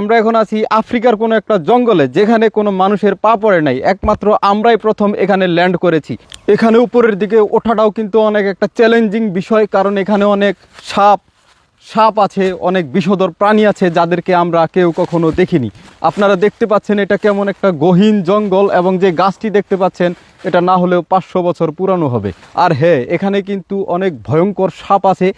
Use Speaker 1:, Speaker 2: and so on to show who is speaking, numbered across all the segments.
Speaker 1: আমরা এখন আছি আফ্রিকার কোনো একটা জঙ্গলে যেখানে কোনো মানুষের পা পড়ে নাই। একমাত্র আমরাই প্রথম এখানে ল্যান্ড করেছি। এখানে উপরের দিকে ওঠাটাও কিন্তু অনেক একটা চ্যালেঞ্জিং বিষয়, কারণ এখানে অনেক সাপ সাপ আছে, অনেক বিষধর প্রাণী আছে যাদেরকে আমরা কেউ কখনো দেখিনি। আপনারা দেখতে পাচ্ছেন এটা কেমন একটা গহীন জঙ্গল এবং যে গাছটি দেখতে পাচ্ছেন, এটা না হলেও পাঁচশো বছর পুরানো হবে। আর হ্যাঁ এখানে কিন্তু অনেক ভয়ঙ্কর সাপ আছে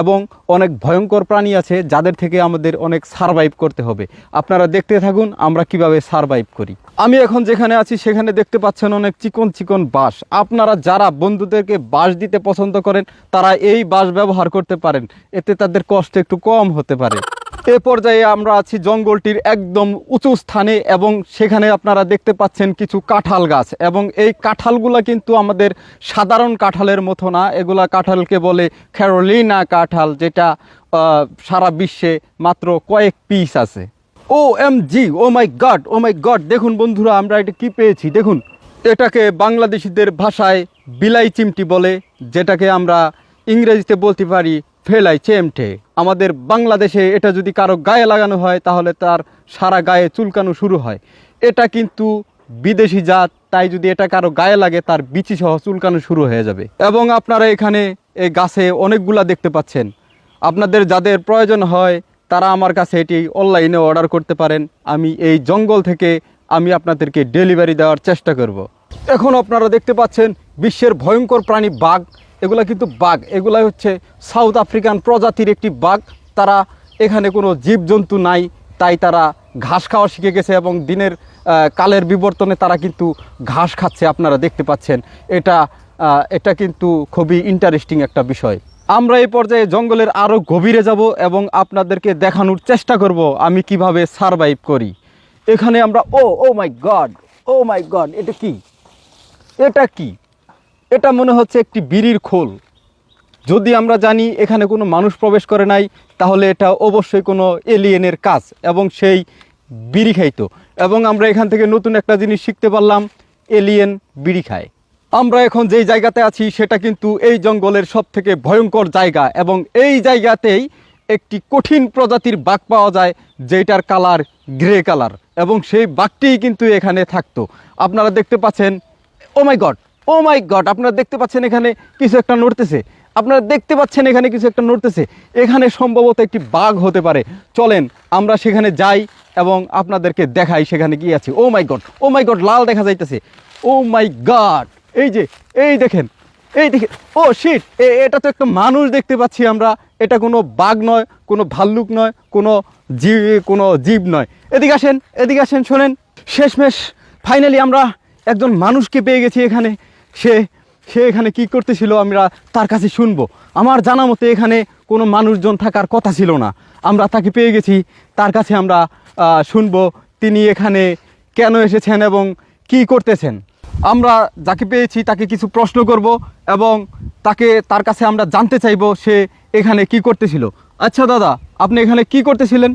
Speaker 1: এবং অনেক ভয়ঙ্কর প্রাণী আছে যাদের থেকে আমাদের অনেক সারভাইভ করতে হবে। আপনারা দেখতে থাকুন, আমরা কীভাবে সারভাইভ করি। আমি এখন যেখানে আছি, সেখানে দেখতে পাচ্ছেন অনেক চিকন চিকন বাঁশ। আপনারা যারা বন্ধুদেরকে বাঁশ দিতে পছন্দ করেন, তারা এই বাঁশ ব্যবহার করতে পারেন। এতে তাদের কষ্ট একটু কম হতে পারে। এ পর্যায়ে আমরা আছি জঙ্গলটির একদম উঁচু স্থানে এবং সেখানে আপনারা দেখতে পাচ্ছেন কিছু কাঁঠাল গাছ এবং এই কাঁঠালগুলা কিন্তু আমাদের সাধারণ কাঁঠালের মতো না। এগুলা কাঁঠালকে বলে ক্যারোলিনা কাঁঠাল, যেটা সারা বিশ্বে মাত্র কয়েক পিস আছে। O M G oh my god oh my god দেখুন বন্ধুরা, আমরা এটা কি পেয়েছি? দেখুন, এটাকে বাংলাদেশিদের ভাষায় বিলাই চিমটি বলে, যেটাকে আমরা ইংরেজিতে বলতে পারি ফেলাই চেমটে। আমাদের বাংলাদেশে এটা যদি কারও গায়ে লাগানো হয়, তাহলে তার সারা গায়ে চুলকানো শুরু হয়। এটা কিন্তু বিদেশি জাত, তাই যদি এটা কারও গায়ে লাগে, তার বিচি সহ চুলকানো শুরু হয়ে যাবে। এবং আপনারা এখানে এই গাছে অনেকগুলা দেখতে পাচ্ছেন। আপনাদের যাদের প্রয়োজন হয়, তারা আমার কাছে এটি অনলাইনে অর্ডার করতে পারেন। আমি এই জঙ্গল থেকে আমি আপনাদেরকে ডেলিভারি দেওয়ার চেষ্টা করব। এখন আপনারা দেখতে পাচ্ছেন, বিশ্বের ভয়ঙ্কর প্রাণী বাঘ। এগুলা কিন্তু বাঘ। এগুলা হচ্ছে সাউথ আফ্রিকান প্রজাতির একটি বাঘ। তারা এখানে কোনো জীবজন্তু নাই, তাই তারা ঘাস খাওয়া শিখে গেছে এবং দিনের কালের বিবর্তনে তারা কিন্তু ঘাস খাচ্ছে, আপনারা দেখতে পাচ্ছেন। এটা এটা কিন্তু খুবই ইন্টারেস্টিং একটা বিষয়। আমরা এই পর্যায়ে জঙ্গলের আরও গভীরে যাব এবং আপনাদেরকে দেখানোর চেষ্টা করব আমি কীভাবে সারভাইভ করি। এখানে আমরা, ও ও my god oh my god এটা কি? এটা কি? এটা মনে হচ্ছে একটি বিড়ির খোল। যদি আমরা জানি এখানে কোনো মানুষ প্রবেশ করে নাই, তাহলে এটা অবশ্যই কোনো এলিয়েনের কাজ এবং সেই বিড়ি খাইতো। এবং আমরা এখান থেকে নতুন একটা জিনিস শিখতে পারলাম, এলিয়েন বিড়ি খায়। আমরা এখন যেই জায়গাতে আছি, সেটা কিন্তু এই জঙ্গলের সব থেকে ভয়ঙ্কর জায়গা এবং এই জায়গাতেই একটি কঠিন প্রজাতির বাঘ পাওয়া যায় যেটার কালার গ্রে কালার এবং সেই বাঘটিই কিন্তু এখানে থাকতো। আপনারা দেখতে পাচ্ছেন ও my god oh my god আপনারা দেখতে পাচ্ছেন এখানে কিছু একটা নড়তেছে। আপনারা দেখতে পাচ্ছেন এখানে কিছু একটা নড়তেছে। এখানে সম্ভবত একটি বাঘ হতে পারে। চলেন, আমরা সেখানে যাই এবং আপনাদেরকে দেখাই সেখানে কি আছে। ও my god oh my god লাল দেখা যাইতেছে। ও মাই গড এই যে, এই দেখেন, এই দেখে ও শিট এটা তো একটা মানুষ দেখতে পাচ্ছি আমরা। এটা কোনো বাঘ নয়, কোনো ভাল্লুক নয়, কোনো জীব কোনো জীব নয়। এদিকে আসেন এদিকে আসেন, শোনেন। শেষমেশ ফাইনালি আমরা একজন মানুষকে পেয়ে গেছি এখানে। সে সে এখানে কি করতেছিল আমরা তার কাছে শুনব। আমার জানা মতে এখানে কোনো মানুষজন থাকার কথা ছিল না। আমরা তাকে পেয়ে গেছি, তার কাছে আমরা শুনব তিনি এখানে কেন এসেছেন এবং কি করতেছেন। আমরা যাকে পেয়েছি তাকে কিছু প্রশ্ন করব এবং তাকে, তার কাছে আমরা জানতে চাইব সে এখানে কি করতেছিল। আচ্ছা দাদা, আপনি এখানে কি করতেছিলেন?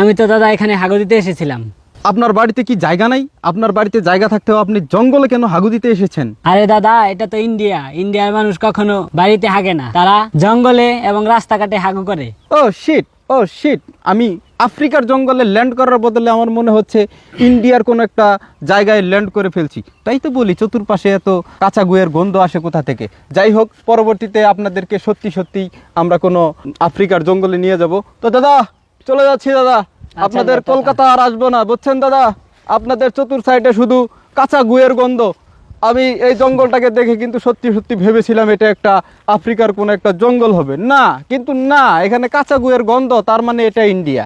Speaker 2: আমি তো দাদা এখানে হাগু দিতে এসেছিলাম।
Speaker 1: আপনার বাড়িতে কি জায়গা নাই? আপনার বাড়িতে জায়গা থাকতেও আপনি জঙ্গলে কেন হাগু দিতে এসেছেন?
Speaker 2: আরে দাদা এটা তো ইন্ডিয়া। ইন্ডিয়ার মানুষ কখনো বাড়িতে হাগে না। তারা জঙ্গলে এবং রাস্তাঘাটে হাগু করে।
Speaker 1: ও শিট ও শিট আমি আফ্রিকার জঙ্গলে ল্যান্ড করার বদলে আমার মনে হচ্ছে ইন্ডিয়ার কোনো একটা জায়গায় ল্যান্ড করে ফেলছি। তাই তো বলি চতুর্পাশে এত কাঁচা গুয়ের গন্ধ আসে কোথা থেকে? যাই হোক পরবর্তীতে আপনাদেরকে সত্যি সত্যি আমরা কোনো আফ্রিকার জঙ্গলে নিয়ে যাব। তো দাদা চলে যাচ্ছি দাদা। আপনাদের কলকাতা আর আসব না বুঝছেন দাদা? আপনাদের চতুর সাইডে শুধু কাঁচা গুয়ের গন্ধ। আমি এই জঙ্গলটাকে দেখে কিন্তু সত্যি সত্যি ভেবেছিলাম এটা একটা আফ্রিকার কোনো একটা জঙ্গল হবে। না কিন্তু না এখানে কাঁচা গুয়ের গন্ধ তার মানে এটা ইন্ডিয়া।